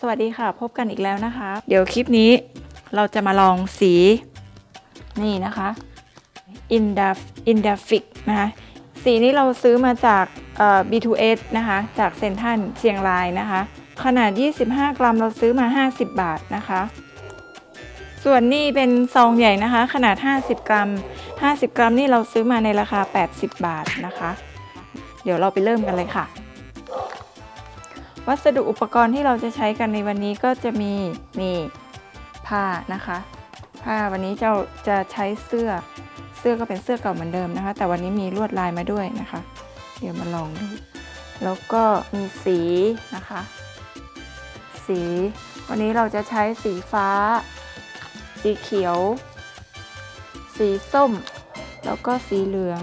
สวัสดีค่ะพบกันอีกแล้วนะคะ เดี๋ยวคลิปนี้เราจะมาลองสีนี่นะคะ i n d a i n d a f i c นะคะสีนี้เราซื้อมาจาก B2S นะคะจากเซนทันเชียงรายนะคะ ขนาด 25 กรัมเราซื้อมา 50 บาทนะคะ ส่วนนี่เป็นซองใหญ่นะคะ ขนาด 50 กรัม 50 กรัมนี่เราซื้อมาในราคา 80 บาทนะคะ เดี๋ยวเราไปเริ่มกันเลยค่ะ วัสดุอุปกรณ์ที่เราจะใช้กันในวันนี้ก็จะมีนี่ผ้านะคะ ผ้าวันนี้จ้าจะใช้เสื้อเสื้อก็เป็นเสื้อเก่าเหมือนเดิมนะคะ แต่วันนี้มีลวดลายมาด้วยนะคะ เดี๋ยวมาลองดูแล้วก็มีสีนะคะ สี วันนี้เราจะใช้สีฟ้า สีเขียว สีส้ม แล้วก็สีเหลือง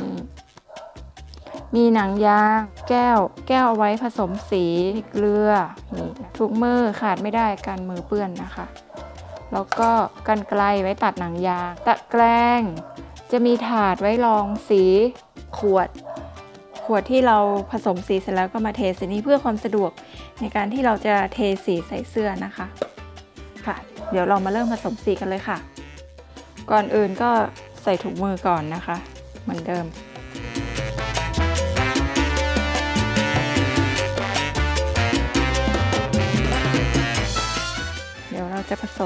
นี่ มีหนังยาง แก้ว แก้วเอาไว้ผสมสีเกลือนี่ถุงมือขาดไม่ได้การมือเปื้อนนะคะ แล้วก็กันไกลไว้ตัดหนังยาง ตะแกรงจะมีถาดไว้รองสีขวด ขวดที่เราผสมสีเสร็จแล้วก็มาเทสีนี้เพื่อความสะดวกในการที่เราจะเทสีใส่เสื้อนะคะค่ะ เดี๋ยวเรามาเริ่มผสมสีกันเลยค่ะ ก่อนอื่นก็ใส่ถุงมือก่อนนะคะ เหมือนเดิม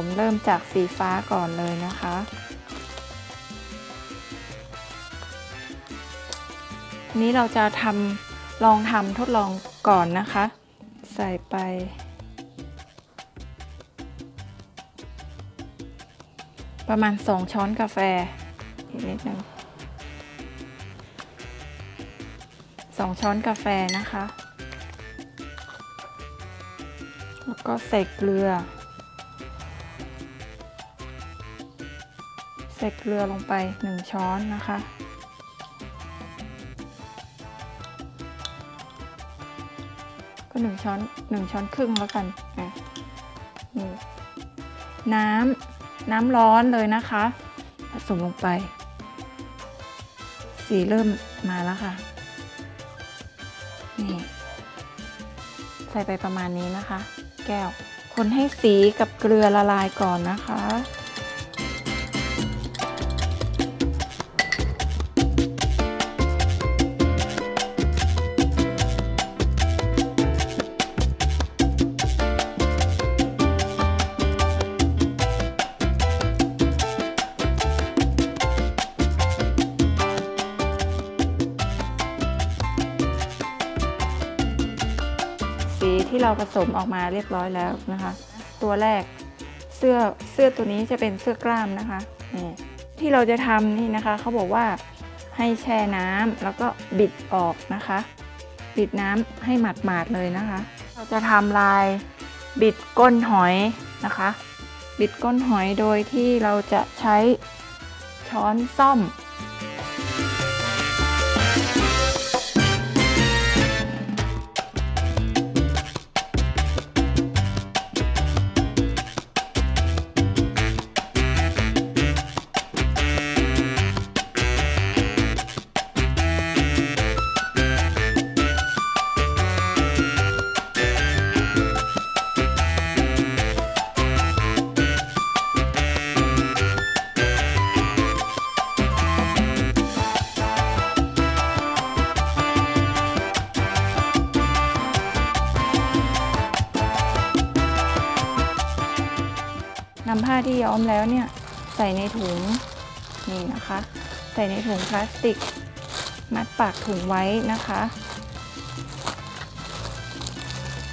มเริ่มจากสีฟ้าก่อนเลยนะคะ นี้เราจะทำลองทำทดลองก่อนนะคะ ใส่ไป ประมาณ 2 ช้อนกาแฟอีกนิดนึงสองช้อนกาแฟนะคะ แล้วก็ใส่เกลือ ใส่เกลือลงไป 1 ช้อนนะคะ ก็ 1 ช้อน 1 ช้อนครึ่งแล้วกันอะน้ำน้ำร้อนเลยนะคะ ผสมลงไป สีเริ่มมาแล้วค่ะ นี่ ใส่ไปประมาณนี้นะคะ แก้ว คนให้สีกับเกลือละลายก่อนนะคะ ที่เราผสมออกมาเรียบร้อยแล้วนะคะ ตัวแรกเสื้อเสื้อตัวนี้จะเป็นเสื้อกล้ามนะคะนี่ที่เราจะทำนี่นะคะเขาบอกว่าให้แช่น้ำแล้วก็บิดออกนะคะ บิดน้ำให้หมาดๆเลยนะคะ เราจะทำลายบิดก้นหอยนะคะ บิดก้นหอยโดยที่เราจะใช้ช้อนซ่อม นำผ้าที่ย้อมแล้วเนี่ยใส่ในถุงนี่นะคะ ใส่ในถุงพลาสติก มัดปากถุงไว้นะคะ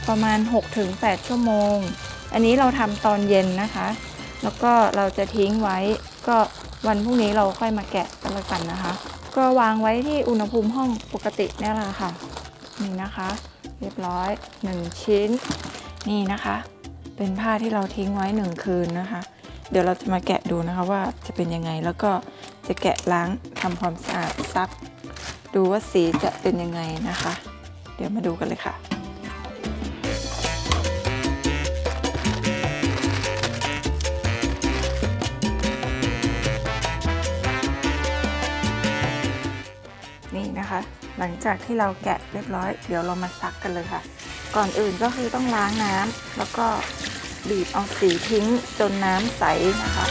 ประมาณ 6-8 ชั่วโมง อันนี้เราทำตอนเย็นนะคะ แล้วก็เราจะทิ้งไว้ก็วันพรุ่งนี้เราค่อยมาแกะกันล้วกันนะคะ ก็วางไว้ที่อุณหภูมิห้องปกตินี่แหละค่ะ นี่นะคะ เรียบร้อย 1 ชิ้น นี่นะคะ เป็นผ้าที่เราทิ้งไว้หนึ่งคืนนะคะ เดี๋ยวเราจะมาแกะดูนะคะว่าจะเป็นยังไง แล้วก็จะแกะล้างทำความสะอาดซัก ดูว่าสีจะเป็นยังไงนะคะ เดี๋ยวมาดูกันเลยค่ะนี่นะคะ หลังจากที่เราแกะเรียบร้อย เดี๋ยวเรามาซักกันเลยค่ะ ก่อนอื่นก็คือต้องล้างน้ำแล้วก็ บีบเอาสีทิ้งจนน้ำใสนะคะ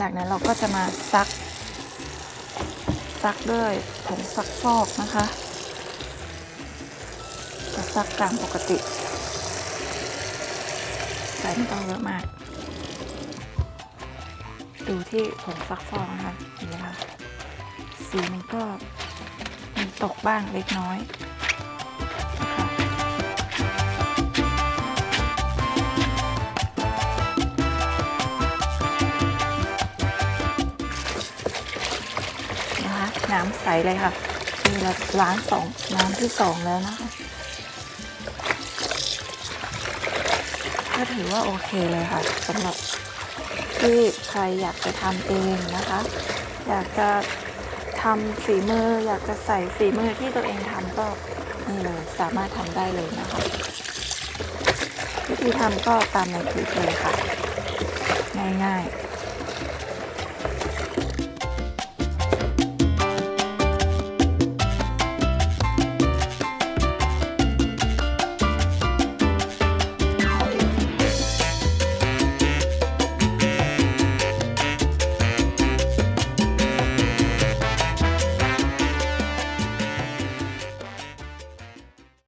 จากนั้นเราก็จะมาซัก ซักด้วยผงซักฟอกนะคะจะซักตามปกติใส่ไม่ต้องเยอะมาก ดูที่ผงซักฟอกนะคะเห็นไหมคะสีมันก็มีตกบ้างเล็กน้อยนะคะนะคะน้ำใสเลยค่ะนี่เราล้างสองน้ำที่สองแล้วนะคะก็ถือว่าโอเคเลยค่ะสำหรับ ที่ใครอยากจะทำเองนะคะ อยากจะทำฝีมือ อยากจะใส่ฝีมือที่ตัวเองทำก็นี่เลยสามารถทำได้เลยนะคะวิธีทำก็ตามในคลิปเลยค่ะ ง่ายๆ